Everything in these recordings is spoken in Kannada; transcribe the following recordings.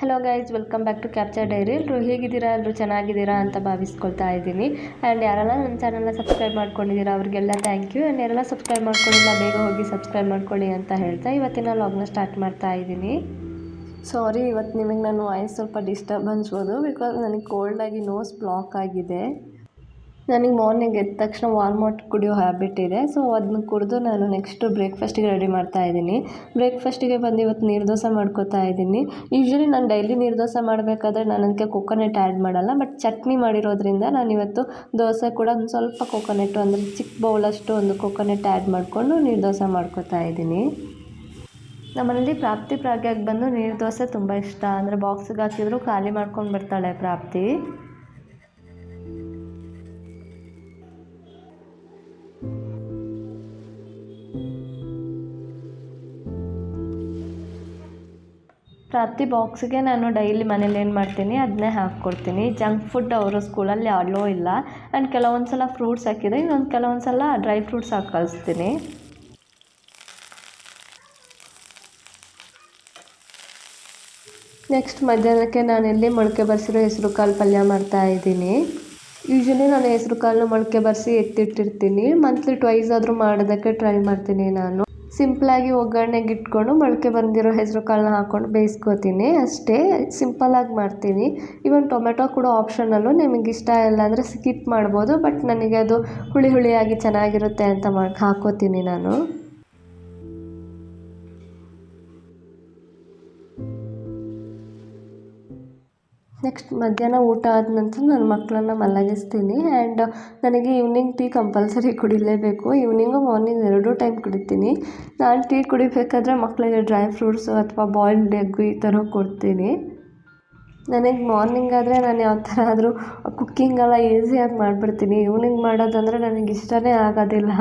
Hello guys welcome back to capture diary ಎಲ್ಲರೂ ಹೇಗಿದ್ದೀರಾ? ಎಲ್ಲರೂ ಚೆನ್ನಾಗಿದ್ದೀರಾ ಅಂತ ಭಾವಿಸ್ಕೊಳ್ತಾ ಇದ್ದೀನಿ. ಆ್ಯಂಡ್ ಯಾರೆಲ್ಲ ನನ್ನ ಚಾನಲ್ನ ಸಬ್ಸ್ಕ್ರೈಬ್ ಮಾಡ್ಕೊಂಡಿದ್ದೀರಾ, ಅವ್ರಿಗೆಲ್ಲ ಥ್ಯಾಂಕ್ ಯು ಆ್ಯಂಡ್ ಯಾರೆಲ್ಲ ಸಬ್ಸ್ಕ್ರೈಬ್ ಮಾಡ್ಕೊಂಡಿಲ್ಲ, ಬೇಗ ಹೋಗಿ ಸಬ್ಸ್ಕ್ರೈಬ್ ಮಾಡ್ಕೊಳ್ಳಿ ಅಂತ ಹೇಳ್ತಾ ಇವತ್ತಿನ ಲಾಗ್ನ ಸ್ಟಾರ್ಟ್ ಮಾಡ್ತಾ ಇದ್ದೀನಿ. ಸಾರಿ ಇವತ್ತು ನಿಮಗೆ ನಾನು ವಾಯ್ಸ್ ಸ್ವಲ್ಪ ಡಿಸ್ಟರ್ಬ್ ಅನ್ಸ್ಬೋದು ಬಿಕಾಸ್ ನನಗೆ ಕೋಲ್ಡಾಗಿ ನೋಸ್ ಬ್ಲಾಕ್ ಆಗಿದೆ. ನನಗೆ ಮಾರ್ನಿಂಗ್ ಎದ್ದ ತಕ್ಷಣ ವಾಲ್ಮಾರ್ಟ್ ಕುಡಿಯೋ ಹ್ಯಾಬಿಟ್ ಇದೆ. ಸೊ ಅದನ್ನ ಕುಡಿದು ನಾನು ನೆಕ್ಸ್ಟು ಬ್ರೇಕ್ಫಾಸ್ಟಿಗೆ ರೆಡಿ ಮಾಡ್ತಾ ಇದ್ದೀನಿ. ಬ್ರೇಕ್ಫಾಸ್ಟಿಗೆ ಬಂದು ಇವತ್ತು ನೀರು ದೋಸೆ ಮಾಡ್ಕೋತಾ ಇದ್ದೀನಿ. ಯೂಶ್ವಲಿ ನಾನು ಡೈಲಿ ನೀರು ದೋಸೆ ಮಾಡಬೇಕಾದ್ರೆ ನಾನು ಅದಕ್ಕೆ ಕೊಕೊನೆಟ್ ಆ್ಯಡ್ ಮಾಡಲ್ಲ. ಬಟ್ ಚಟ್ನಿ ಮಾಡಿರೋದ್ರಿಂದ ನಾನು ಇವತ್ತು ದೋಸೆ ಕೂಡ ಒಂದು ಸ್ವಲ್ಪ ಕೊಕೊನೆಟ್ಟು ಅಂದರೆ ಚಿಕ್ಕ ಬೌಲಷ್ಟು ಒಂದು ಕೊಕೊನೆಟ್ ಆ್ಯಡ್ ಮಾಡಿಕೊಂಡು ನೀರು ದೋಸೆ ಮಾಡ್ಕೋತಾ ಇದ್ದೀನಿ. ನಮ್ಮನೇಲಿ ಪ್ರಾಪ್ತಿ ಪ್ರಾಗ್ಯಾಗಿ ಬಂದು ನೀರು ದೋಸೆ ತುಂಬ ಇಷ್ಟ. ಅಂದರೆ ಬಾಕ್ಸಿಗೆ ಹಾಕಿದ್ರು ಖಾಲಿ ಮಾಡ್ಕೊಂಡು ಬರ್ತಾಳೆ ಪ್ರಾಪ್ತಿ. ಪ್ರಾಪ್ತಿ ಬಾಕ್ಸಿಗೆ ನಾನು ಡೈಲಿ ಮನೇಲಿ ಏನು ಮಾಡ್ತೀನಿ ಅದನ್ನೇ ಹಾಕ್ಕೊಡ್ತೀನಿ. ಜಂಕ್ ಫುಡ್ ಅವರು ಸ್ಕೂಲಲ್ಲಿ ಅಲೋ ಇಲ್ಲ. ಆ್ಯಂಡ್ ಕೆಲವೊಂದು ಸಲ ಫ್ರೂಟ್ಸ್ ಹಾಕಿದ್ರೆ ಇನ್ನೊಂದು ಕೆಲವೊಂದು ಸಲ ಡ್ರೈ ಫ್ರೂಟ್ಸ್ ಹಾಕಿ ಕಳಿಸ್ತೀನಿ ನೆಕ್ಸ್ಟ್ ಮಧ್ಯಾಹ್ನಕ್ಕೆ ನಾನು ನಾನಿಲ್ಲಿ ಮೊಳಕೆ ಬರೆಸಿರೋ ಹೆಸರು ಕಾಳು ಪಲ್ಯ ಮಾಡ್ತಾ ಇದ್ದೀನಿ. ಯೂಶ್ವಲಿ ನಾನು ಹೆಸರು ಕಾಳನ್ನ ಮೊಳಕೆ ಬರೆಸಿ ಎತ್ತಿಟ್ಟಿರ್ತೀನಿ. ಮಂತ್ಲಿ ಟ್ವೈಸ್ ಆದರೂ ಮಾಡೋದಕ್ಕೆ ಟ್ರೈ ಮಾಡ್ತೀನಿ ನಾನು. ಸಿಂಪಲಾಗಿ ಒಗ್ಗರಣೆಗೆ ಇಟ್ಕೊಂಡು ಮೊಳಕೆ ಬಂದಿರೋ ಹೆಸರು ಕಾಳನ್ನ ಹಾಕ್ಕೊಂಡು ಬೇಯಿಸ್ಕೊತೀನಿ. ಅಷ್ಟೇ ಸಿಂಪಲಾಗಿ ಮಾಡ್ತೀನಿ. ಇವನ್ ಟೊಮೆಟೊ ಕೂಡ ಆಪ್ಷನಲ್ಲು ನಿಮಗೆ ಇಷ್ಟ ಇಲ್ಲ ಅಂದರೆ ಸ್ಕಿಪ್ ಮಾಡ್ಬೋದು, ಬಟ್ ನನಗೆ ಅದು ಹುಳಿ ಹುಳಿಯಾಗಿ ಚೆನ್ನಾಗಿರುತ್ತೆ ಅಂತ ಮಾಡಿ, ಹಾಕೋತೀನಿ ನಾನು. ನೆಕ್ಸ್ಟ್ ಮಧ್ಯಾಹ್ನ ಊಟ ಆದ ನಂತರ ನನ್ನ ಮಕ್ಕಳನ್ನ ಮಲಗಿಸ್ತೀನಿ ಆ್ಯಂಡ್ ನನಗೆ ಈವ್ನಿಂಗ್ ಟೀ ಕಂಪಲ್ಸರಿ ಕುಡಿಲೇಬೇಕು. ಈವ್ನಿಂಗು ಮಾರ್ನಿಂಗ್ ಎರಡೂ ಟೈಮ್ ಕುಡಿತೀನಿ. ನಾನು ಟೀ ಕುಡಿಬೇಕಾದ್ರೆ ಮಕ್ಕಳಿಗೆ ಡ್ರೈ ಫ್ರೂಟ್ಸು ಅಥವಾ ಬಾಯ್ಲ್ಡ್ ಎಗ್ಗು ಈ ಥರ ಕೊಡ್ತೀನಿ. ನನಗೆ ಮಾರ್ನಿಂಗ್ ಆದರೆ ನಾನು ಯಾವ ಥರ ಆದರೂ ಕುಕ್ಕಿಂಗ್ ಎಲ್ಲ ಈಸಿಯಾಗಿ ಮಾಡಿಬಿಡ್ತೀನಿ. ಈವ್ನಿಂಗ್ ಮಾಡೋದಂದರೆ ನನಗೆ ಇಷ್ಟನೇ ಆಗೋದಿಲ್ಲ.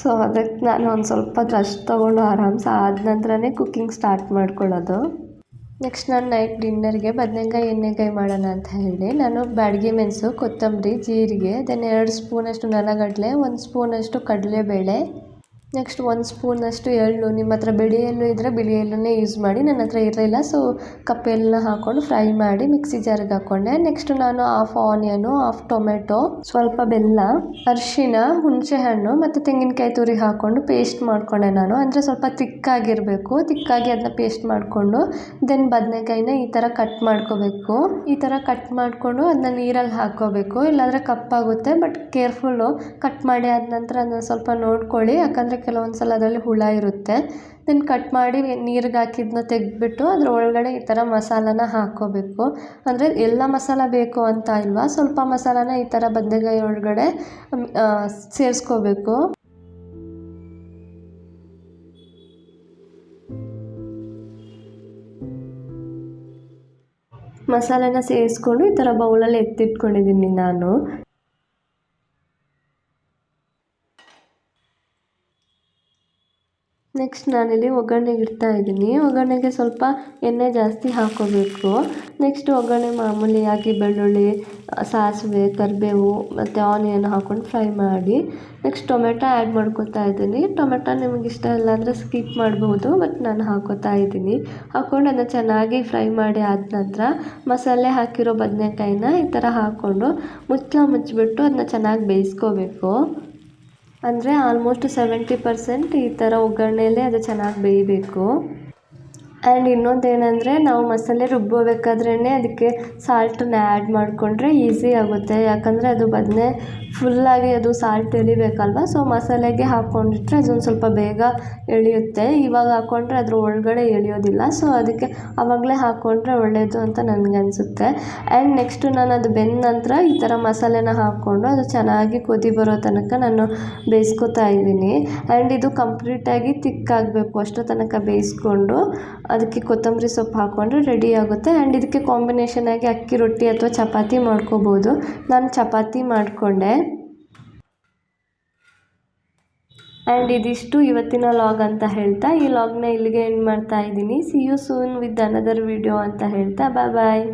ಸೊ ಅದಕ್ಕೆ ನಾನು ಒಂದು ಸ್ವಲ್ಪ ರೆಸ್ಟ್ ತೊಗೊಂಡು ಆರಾಮ್ಸೆ ಆದ ನಂತರನೇ ಕುಕ್ಕಿಂಗ್ ಸ್ಟಾರ್ಟ್ ಮಾಡ್ಕೊಳ್ಳೋದು. ನೆಕ್ಸ್ಟ್ ನಾನು ನೈಟ್ ಡಿನ್ನರ್ಗೆ ಬದನೆಕಾಯಿ ಎಣ್ಣೆಕಾಯಿ ಮಾಡೋಣ ಅಂತ ಹೇಳಿ, ನಾನು ಬಾಡಿಗೆ ಮೆಣಸು, ಕೊತ್ತಂಬರಿ, ಜೀರಿಗೆ, ದೆನ್ ಎರಡು ಸ್ಪೂನಷ್ಟು ನೆಲಗಡಲೆ, ಒಂದು ಸ್ಪೂನಷ್ಟು ಕಡಲೆಬೇಳೆ ನೆಕ್ಸ್ಟ್ ಒಂದು ಸ್ಪೂನಷ್ಟು ಎಳ್ಳು ನಿಮ್ಮ ಹತ್ರ ಬಿಳಿ ಎಳ್ಳು ಇದ್ದರೆ ಬಿಳಿ ಎಳ್ಳನ್ನೇ ಯೂಸ್ ಮಾಡಿ. ನನ್ನ ಹತ್ರ ಇರಲಿಲ್ಲ ಸೊ ಕಪ್ಪೆಲ್ಲ ಹಾಕ್ಕೊಂಡು ಫ್ರೈ ಮಾಡಿ ಮಿಕ್ಸಿ ಜಾರಿಗೆ ಹಾಕ್ಕೊಂಡೆ ನೆಕ್ಸ್ಟ್ ನಾನು ಹಾಫ್ ಆನಿಯನು ಹಾಫ್ ಟೊಮೆಟೊ ಸ್ವಲ್ಪ ಬೆಲ್ಲ ಅರಿಶಿನ ಹುಣಸೆಹಣ್ಣು ಮತ್ತು ತೆಂಗಿನಕಾಯಿ ತುರಿ ಹಾಕ್ಕೊಂಡು ಪೇಸ್ಟ್ ಮಾಡಿಕೊಂಡೆ ನಾನು. ಅಂದರೆ ಸ್ವಲ್ಪ ತಿಕ್ಕಾಗಿರಬೇಕು. ತಿಕ್ಕಾಗಿ ಅದನ್ನ ಪೇಸ್ಟ್ ಮಾಡಿಕೊಂಡು ದೆನ್ ಬದನೆಕಾಯಿನ ಈ ಥರ ಕಟ್ ಮಾಡ್ಕೋಬೇಕು. ಈ ಥರ ಕಟ್ ಮಾಡಿಕೊಂಡು ಅದನ್ನ ನೀರಲ್ಲಿ ಹಾಕ್ಕೋಬೇಕು. ಇಲ್ಲಾಂದರೆ ಕಪ್ಪಾಗುತ್ತೆ ಬಟ್ ಕೇರ್ಫುಲ್ಲು ಕಟ್ ಮಾಡಿ ಆದ ನಂತರ ಅದನ್ನ ಸ್ವಲ್ಪ ನೋಡ್ಕೊಳ್ಳಿ. ಯಾಕಂದರೆ ಕೆಲವೊಂದು ಸಲ ಅದರಲ್ಲಿ ಹುಳ ಇರುತ್ತೆ. ದೆನ್ ಕಟ್ ಮಾಡಿ ನೀರಿಗೆ ಹಾಕಿದ್ನ ತೆಗೆದ್ಬಿಟ್ಟು ಅದ್ರ ಒಳಗಡೆ ಈ ಥರ ಮಸಾಲಾನ ಹಾಕ್ಕೋಬೇಕು. ಅಂದರೆ ಎಲ್ಲ ಮಸಾಲ ಬೇಕು ಅಂತ ಇಲ್ವಾ? ಸ್ವಲ್ಪ ಮಸಾಲಾನ ಈ ಥರ ಬದನೆಕಾಯಿ ಒಳಗಡೆ ಸೇರಿಸ್ಕೋಬೇಕು. ಮಸಾಲೆನ ಸೇರಿಸ್ಕೊಂಡು ಈ ಥರ ಬೌಲಲ್ಲಿ ಎತ್ತಿಟ್ಕೊಂಡಿದ್ದೀನಿ ನಾನು. ನೆಕ್ಸ್ಟ್ ನಾನಿಲ್ಲಿ ಒಗ್ಗರಣೆಗೆ ಇಡ್ತಾ ಇದ್ದೀನಿ. ಒಗ್ಗರಣೆಗೆ ಸ್ವಲ್ಪ ಎಣ್ಣೆ ಜಾಸ್ತಿ ಹಾಕೋಬೇಕು. ನೆಕ್ಸ್ಟ್ ಒಗ್ಗರಣೆ ಮಾಮೂಲಿಯಾಗಿ ಬೆಳ್ಳುಳ್ಳಿ, ಸಾಸಿವೆ, ಕರಿಬೇವು ಮತ್ತು ಆನಿಯನ್ ಹಾಕ್ಕೊಂಡು ಫ್ರೈ ಮಾಡಿ. ನೆಕ್ಸ್ಟ್ ಟೊಮೆಟೊ ಆ್ಯಡ್ ಮಾಡ್ಕೊತಾ ಇದ್ದೀನಿ. ಟೊಮೆಟೊ ನಿಮ್ಗೆ ಇಷ್ಟ ಇಲ್ಲ ಅಂದರೆ ಸ್ಕಿಪ್ ಮಾಡ್ಬೋದು, ಬಟ್ ನಾನು ಹಾಕೋತಾ ಇದ್ದೀನಿ. ಹಾಕ್ಕೊಂಡು ಅದನ್ನು ಚೆನ್ನಾಗಿ ಫ್ರೈ ಮಾಡಿ ಆದ ನಂತರ ಮಸಾಲೆ ಹಾಕಿರೋ ಬದನೆಕಾಯಿನ ಈ ಥರ ಹಾಕ್ಕೊಂಡು ಮುಚ್ಚ ಮುಚ್ಚಿಬಿಟ್ಟು ಅದನ್ನ ಚೆನ್ನಾಗಿ ಬೇಯಿಸ್ಕೋಬೇಕು. ಅಂದರೆ ಆಲ್ಮೋಸ್ಟ್ ಸೆವೆಂಟಿ ಪರ್ಸೆಂಟ್ ಈ ಥರ ಒಗ್ಗರಣೆಯಲ್ಲೇ ಅದು ಚೆನ್ನಾಗಿ ಬೇಯಬೇಕು. ಆ್ಯಂಡ್ ಇನ್ನೊಂದು ಏನಂದರೆ ನಾವು ಮಸಾಲೆ ರುಬ್ಬೋಬೇಕಾದ್ರೇ ಅದಕ್ಕೆ ಸಾಲ್ಟನ್ನ ಆ್ಯಡ್ ಮಾಡಿಕೊಂಡ್ರೆ ಈಸಿ ಆಗುತ್ತೆ. ಯಾಕಂದರೆ ಅದು ಬದನೆ ಫುಲ್ಲಾಗಿ ಅದು ಸಾಲ್ಟ್ ಎಳಿಬೇಕಲ್ವ? ಸೊ ಮಸಾಲೆಗೆ ಹಾಕ್ಕೊಂಡಿಟ್ರೆ ಅದೊಂದು ಸ್ವಲ್ಪ ಬೇಗ ಎಳೆಯುತ್ತೆ. ಇವಾಗ ಹಾಕ್ಕೊಂಡ್ರೆ ಅದ್ರ ಒಳಗಡೆ ಎಳೆಯೋದಿಲ್ಲ. ಸೊ ಅದಕ್ಕೆ ಆವಾಗಲೇ ಹಾಕ್ಕೊಂಡ್ರೆ ಒಳ್ಳೆಯದು ಅಂತ ನನಗೆ ಅನಿಸುತ್ತೆ ಆ್ಯಂಡ್ ನೆಕ್ಸ್ಟು ನಾನು ಅದು ಬೆಂದ ನಂತರ ಈ ಥರ ಮಸಾಲೆನ ಹಾಕ್ಕೊಂಡು ಅದು ಚೆನ್ನಾಗಿ ಕುದಿ ಬರೋ ತನಕ ನಾನು ಬೇಯಿಸ್ಕೊತಾ ಇದ್ದೀನಿ. ಆ್ಯಂಡ್ ಇದು ಕಂಪ್ಲೀಟಾಗಿ ತಿಕ್ಕಾಗಬೇಕು ಅಷ್ಟು ತನಕ ಬೇಯಿಸ್ಕೊಂಡು. ಅದಕ್ಕೆ ಕೊತ್ತಂಬರಿ ಸೊಪ್ಪು ಹಾಕ್ಕೊಂಡ್ರೆ ರೆಡಿ ಆಗುತ್ತೆ. ಆ್ಯಂಡ್ ಇದಕ್ಕೆ ಕಾಂಬಿನೇಷನ್ ಆಗಿ ಅಕ್ಕಿ ರೊಟ್ಟಿ ಅಥವಾ ಚಪಾತಿ ಮಾಡ್ಕೋಬೋದು. ನಾನು ಚಪಾತಿ ಮಾಡಿಕೊಂಡೆ. ಆ್ಯಂಡ್ ಇದಿಷ್ಟು ಇವತ್ತಿನ ಲಾಗ್ ಅಂತ ಹೇಳ್ತಾ, ಈ ಲಾಗ್ನ ಇಲ್ಲಿಗೆ ಎಂಡ್ ಮಾಡ್ತಾ ಇದ್ದೀನಿ. See you soon with another video ಅಂತ ಹೇಳ್ತಾ. ಬಾಯ್ ಬಾಯ್